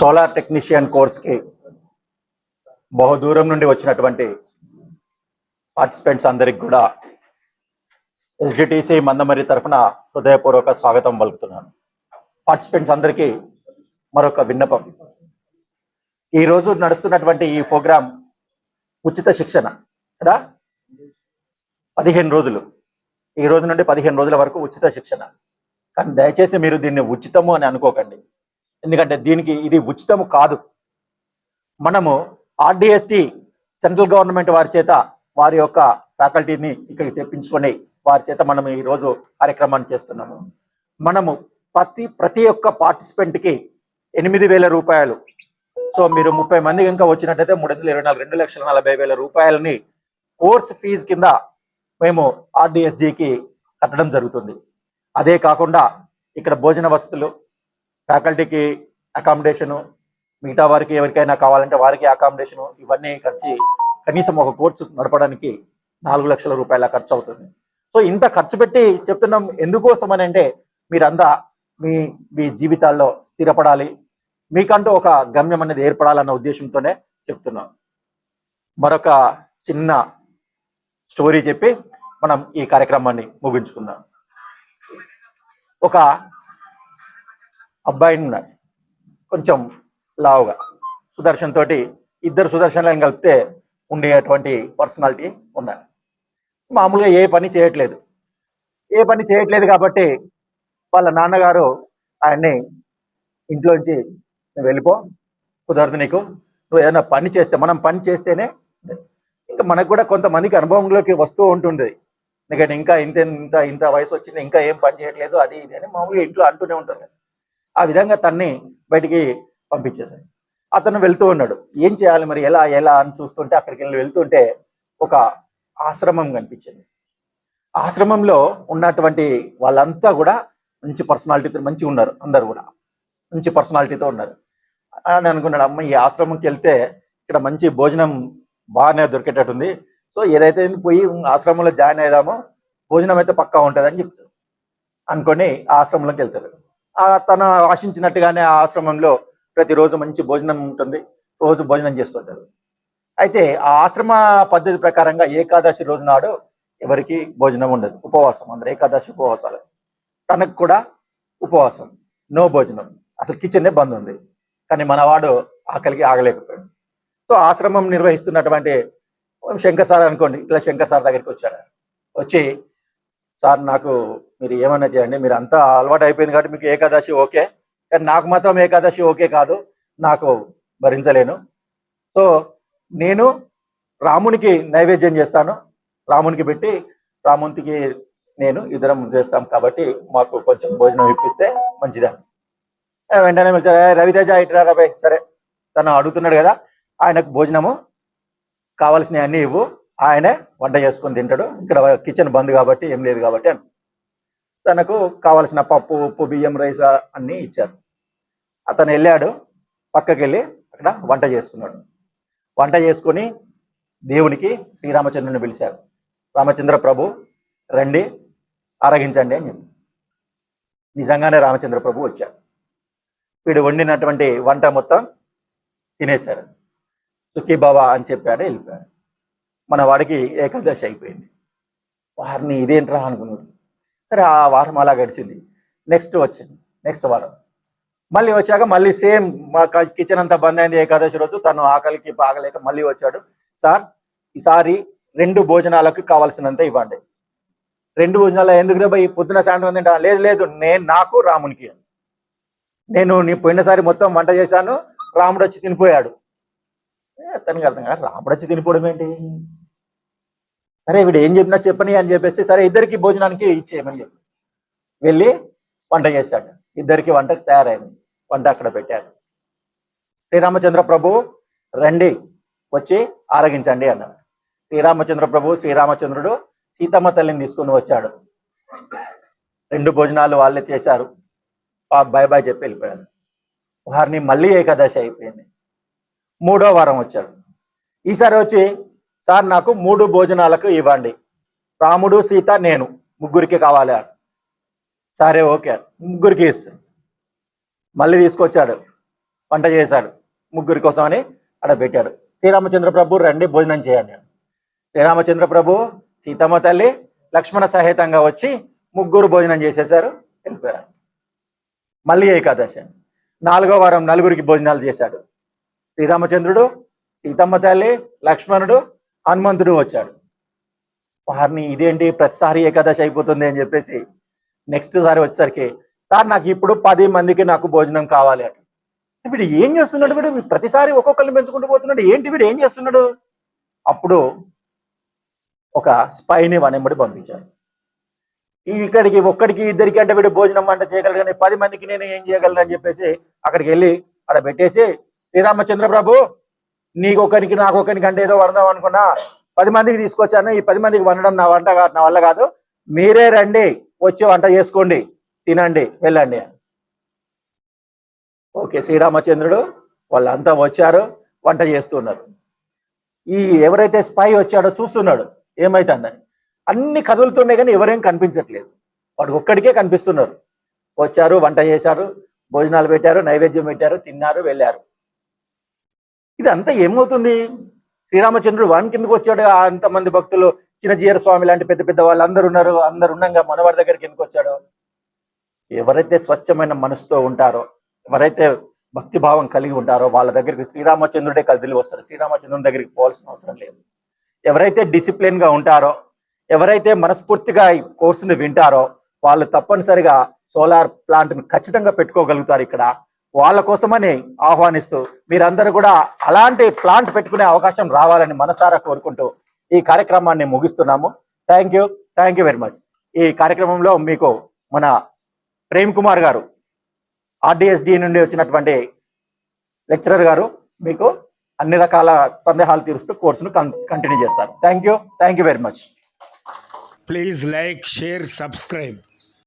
Solar technician కోర్స్కి బహు దూరం నుండి వచ్చినటువంటి పార్టిసిపెంట్స్ అందరికి కూడా ఎస్డిటిసి మందమరి తరఫున హృదయపూర్వక స్వాగతం పలుకుతున్నాను. పార్టిసిపెంట్స్ అందరికీ మరొక విన్నపం. ఈరోజు నడుస్తున్నటువంటి ఈ ప్రోగ్రాం ఉచిత శిక్షణ కదా? పదిహేను రోజులు. ఈ రోజు నుండి పదిహేను రోజుల వరకు ఉచిత శిక్షణ. కానీ దయచేసి మీరు దీన్ని ఉచితము అని అనుకోకండి. ఎందుకంటే దీనికి ఇది ఉచితము కాదు. మనము ఆర్డిఎస్టి సెంట్రల్ గవర్నమెంట్ వారి చేత వారి యొక్క ఫ్యాకల్టీని ఇక్కడికి తెప్పించుకొని వారి చేత మనం ఈ రోజు కార్యక్రమాన్ని చేస్తున్నాము. మనము ప్రతి ప్రతి ఒక్క పార్టిసిపెంట్కి ఎనిమిది వేల రూపాయలు. సో మీరు ముప్పై మంది కనుక వచ్చినట్టయితే మూడు వందల ఇరవై నాలుగు రెండు లక్షల నలభై వేల రూపాయలని కోర్స్ ఫీజు కింద మేము ఆర్డిఎస్డికి కట్టడం జరుగుతుంది. అదే కాకుండా ఇక్కడ భోజన వసతులు ఫ్యాకల్టీకి అకామిడేషను మిగతా వారికి ఎవరికైనా కావాలంటే వారికి అకామిడేషను ఇవన్నీ ఖర్చు కనీసం ఒక కోర్సు నడపడానికి నాలుగు లక్షల రూపాయల ఖర్చు అవుతుంది. సో ఇంత ఖర్చు పెట్టి చెప్తున్నాం ఎందుకోసం అని అంటే మీరంతా మీ మీ జీవితాల్లో స్థిరపడాలి. మీకంటూ ఒక గమ్యం అనేది ఏర్పడాలన్న ఉద్దేశంతోనే చెప్తున్నాం. మరొక చిన్న స్టోరీ చెప్పి మనం ఈ కార్యక్రమాన్ని ముగించుకుందాం. ఒక అబ్బాయిని ఉన్నాడు కొంచెం లావుగా. సుదర్శన్ తోటి ఇద్దరు సుదర్శన్లను కలిపితే ఉండేటువంటి పర్సనాలిటీ ఉన్నాడు మామూలుగా ఏ పని చేయట్లేదు. ఏ పని చేయట్లేదు కాబట్టి వాళ్ళ నాన్నగారు ఆయన్ని ఇంట్లోంచి "నువ్వు వెళ్ళిపో కుదరదు నీకు. నువ్వు ఏదైనా పని చేస్తే మనం పని చేస్తేనే ఇంకా మనకు కూడా కొంతమందికి అనుభవంలోకి వస్తూ ఉంటుంది. ఎందుకంటే ఇంకా ఇంత ఇంత ఇంత వయసు వచ్చింది ఇంకా ఏం పని చేయట్లేదు అది ఇది అని మామూలుగా ఇంట్లో అంటూనే ఉంటారు. ఆ విధంగా తన్ని బయటికి పంపించేశాడు. అతను వెళ్తూ ఉన్నాడు. ఏం చేయాలి మరి? ఎలా ఎలా అని చూస్తుంటే అక్కడికి వెళ్ళి వెళ్తుంటే ఒక ఆశ్రమం కనిపించింది. ఆశ్రమంలో ఉన్నటువంటి వాళ్ళంతా కూడా మంచి పర్సనాలిటీతో మంచిగా ఉన్నారు. అందరు కూడా మంచి పర్సనాలిటీతో ఉన్నారు. అని అనుకున్నాడు అమ్మ ఈ ఆశ్రమంకి వెళ్తే ఇక్కడ మంచి భోజనం బాగానే దొరికేటట్టుంది సో ఏదైతే పోయి ఆశ్రమంలో జాయిన్ అయ్యామో భోజనం అయితే పక్కా ఉంటుందని చెప్తారు అనుకొని ఆశ్రమంలోకి వెళ్తారు తను ఆశించినట్టుగానే ఆ ఆశ్రమంలో ప్రతిరోజు మంచి భోజనం ఉంటుంది. రోజు భోజనం చేస్తుంటారు. అయితే ఆ ఆశ్రమ పద్ధతి ప్రకారంగా ఏకాదశి రోజు నాడు ఎవరికి భోజనం ఉండదు. ఉపవాసం అందరు ఏకాదశి ఉపవాసాలు. తనకు కూడా ఉపవాసం నో భోజనం. అసలు కిచెన్నే బంద్ ఉంది. కానీ మనవాడు ఆకలికి ఆగలేకపోయాడు. సో ఆశ్రమం నిర్వహిస్తున్నటువంటి శంకర్ సార్ అనుకోండి ఇట్లా శంకర్ సార్ దగ్గరికి వచ్చాడు వచ్చి సార్ నాకు మీరు ఏమన్నా చేయండి. మీరు అంతా అలవాటు అయిపోయింది కాబట్టి మీకు ఏకాదశి ఓకే. కానీ నాకు మాత్రం ఏకాదశి ఓకే కాదు. నాకు భరించలేను. సో నేను రామునికి నైవేద్యం చేస్తాను. రామునికి పెట్టి రామునికి నేను ఇద్దరం చేస్తాం కాబట్టి మాకు కొంచెం భోజనం ఇప్పిస్తే మంచిదని వెంటనే రవితేజ ఇట్రా సరే. తను అడుగుతున్నాడు కదా. ఆయనకు భోజనము కావాల్సినవి అన్నీ ఇవ్వు. ఆయనే వంట చేసుకొని తింటాడు. ఇక్కడ కిచెన్ బంద్ కాబట్టి ఏం లేదు కాబట్టి అని తనకు కావలసిన పప్పు ఉప్పు బియ్యం రైస్ అన్నీ ఇచ్చారు. అతను వెళ్ళాడు పక్కకి వెళ్ళి అక్కడ వంట చేసుకున్నాడు. వంట చేసుకొని దేవునికి శ్రీరామచంద్రుని పిలిచారు. రామచంద్ర ప్రభు రండి ఆరగించండి అని చెప్పి. నిజంగానే రామచంద్ర ప్రభు వచ్చారు వీడు వండినటువంటి వంట మొత్తం తినేశారు. సుఖీ బాబా అని చెప్పాడు వెళ్ళిపోయాడు. మన వాడికి ఏకాదశి అయిపోయింది. వారిని ఇదేంట్రా అనుకున్నాడు. సరే ఆ వారం అలా గడిచింది. నెక్స్ట్ వచ్చింది. నెక్స్ట్ వారం. మళ్ళీ వచ్చాక మళ్ళీ సేమ్ మా కిచెన్ అంతా బంద్ అయింది ఏకాదశి రోజు. తను ఆకలికి బాగలేక మళ్ళీ వచ్చాడు. సార్ ఈసారి రెండు భోజనాలకు కావాల్సినంత ఇవ్వండి. రెండు భోజనాలు ఎందుకు రేపు పొద్దున సాయంత్రం తింటా? లేదు లేదు. నేను నాకు రామునికి నేను నీ పోయినసారి మొత్తం వంట చేశాను. రాముడు వచ్చి తినిపోయాడు. తనకి అర్థం కాదు రాముడు వచ్చి తినిపోవడం ఏంటి? సరే వీడు ఏం చెప్పినా చెప్పని అని చెప్పేసి సరే ఇద్దరికి భోజనానికి ఇచ్చేయమని చెప్పి. వెళ్ళి వంట చేశాడు. ఇద్దరికి వంటకు తయారైంది. వంట అక్కడ పెట్టాడు శ్రీరామచంద్ర ప్రభు రండి వచ్చి ఆరగించండి అన్నాడు. శ్రీరామచంద్ర ప్రభు శ్రీరామచంద్రుడు సీతమ్మ తల్లిని తీసుకుని వచ్చాడు. రెండు భోజనాలు వాళ్ళే చేశారు. బాయ్ బాయ్ చెప్పి వెళ్ళిపోయాడు. వారిని మళ్ళీ ఏకాదశి అయిపోయింది. మూడో వారం వచ్చాడు. ఈసారి వచ్చి సార్ నాకు మూడు భోజనాలకు ఇవ్వండి. రాముడు సీత నేను. ముగ్గురికి కావాలి సరే. ఓకే. ముగ్గురికి ఇస్తాను. మళ్ళీ తీసుకొచ్చాడు. వంట చేశాడు. ముగ్గురి కోసం అని అక్కడ పెట్టాడు. శ్రీరామచంద్ర ప్రభు రండి భోజనం చేయండి. శ్రీరామచంద్ర ప్రభు సీతమ్మ తల్లి లక్ష్మణ సహితంగా వచ్చి ముగ్గురు భోజనం చేసేశారు. వెళ్ళిపోయారు. మళ్ళీ ఏకాదశి. నాలుగో వారం నలుగురికి భోజనాలు చేశాడు. శ్రీరామచంద్రుడు సీతమ్మ తల్లి లక్ష్మణుడు హనుమంతుడు వచ్చాడు. వారిని ఇదేంటి? ప్రతిసారి ఏకాదశి అయిపోతుంది అని చెప్పేసి నెక్స్ట్ సారి వచ్చేసరికి సార్ నాకు ఇప్పుడు పది మందికి నాకు భోజనం కావాలి అట వీడు ఏం చేస్తున్నాడు వీడు? ప్రతిసారి ఒక్కొక్కరిని పెంచుకుంటూ పోతున్నాడు. ఏంటి వీడు ఏం చేస్తున్నాడు? అప్పుడు ఒక స్పైని వనెంబడి పంపించారు ఈ ఇక్కడికి ఒక్కడికి ఇద్దరికి అంటే వీడు భోజనం వంట చేయగలరు కానీ పది మందికి నేను ఏం చేయగలను అని చెప్పేసి అక్కడికి వెళ్ళి అక్కడ పెట్టేసి శ్రీరామచంద్ర ప్రభు నీకొకరికి నాకు ఒకరికి అంటే ఏదో వండదాం అనుకున్నా పది మందికి తీసుకొచ్చాను. ఈ పది మందికి వండడం నా వంట కాదు నా వల్ల కాదు. మీరే రండి వచ్చి వంట చేసుకోండి తినండి వెళ్ళండి. ఓకే శ్రీరామచంద్రుడు వాళ్ళంతా వచ్చారు వంట చేస్తున్నారు. ఈ ఎవరైతే స్పై వచ్చాడో చూస్తున్నాడు ఏమైతుందని. అన్ని కదులుతున్నాయి కానీ ఎవరేం కనిపించట్లేదు. వాడు ఒక్కడికే కనిపిస్తున్నారు. వచ్చారు వంట చేశారు భోజనాలు పెట్టారు నైవేద్యం పెట్టారు తిన్నారు వెళ్ళారు. ఇదంతా ఏమవుతుంది? శ్రీరామచంద్రుడు వాని కిందకు వచ్చాడు. అంతమంది భక్తులు చిన్నజీయర స్వామి లాంటి పెద్ద పెద్ద వాళ్ళు అందరు ఉన్నారు. అందరు ఉండగా మనవారి దగ్గరికి ఎందుకు వచ్చాడు? ఎవరైతే స్వచ్ఛమైన మనసుతో ఉంటారో ఎవరైతే భక్తి భావం కలిగి ఉంటారో వాళ్ళ దగ్గరికి శ్రీరామచంద్రుడే కదిలి వస్తారు శ్రీరామచంద్రుని దగ్గరికి పోవాల్సిన అవసరం లేదు. ఎవరైతే డిసిప్లిన్గా ఉంటారో ఎవరైతే మనస్ఫూర్తిగా ఈ కోర్సును వింటారో వాళ్ళు తప్పనిసరిగా సోలార్ ప్లాంట్ని ఖచ్చితంగా పెట్టుకోగలుగుతారు ఇక్కడ. వాళ్ళ కోసమని ఆహ్వానిస్తూ మీరందరూ కూడా అలాంటి ప్లాంట్ పెట్టుకునే అవకాశం రావాలని మనసారా కోరుకుంటూ ఈ కార్యక్రమాన్ని ముగిస్తున్నాము. Thank you thank you very much ఈ కార్యక్రమంలో మీకు మన ప్రేమ్ కుమార్ గారు ఆర్డిఎస్డి నుండి వచ్చినటువంటి లెక్చరర్ గారు మీకు అన్ని రకాల సందేహాలు తీరుస్తూ కోర్సును కంటిన్యూ చేస్తారు. Thank you thank you very much please like share subscribe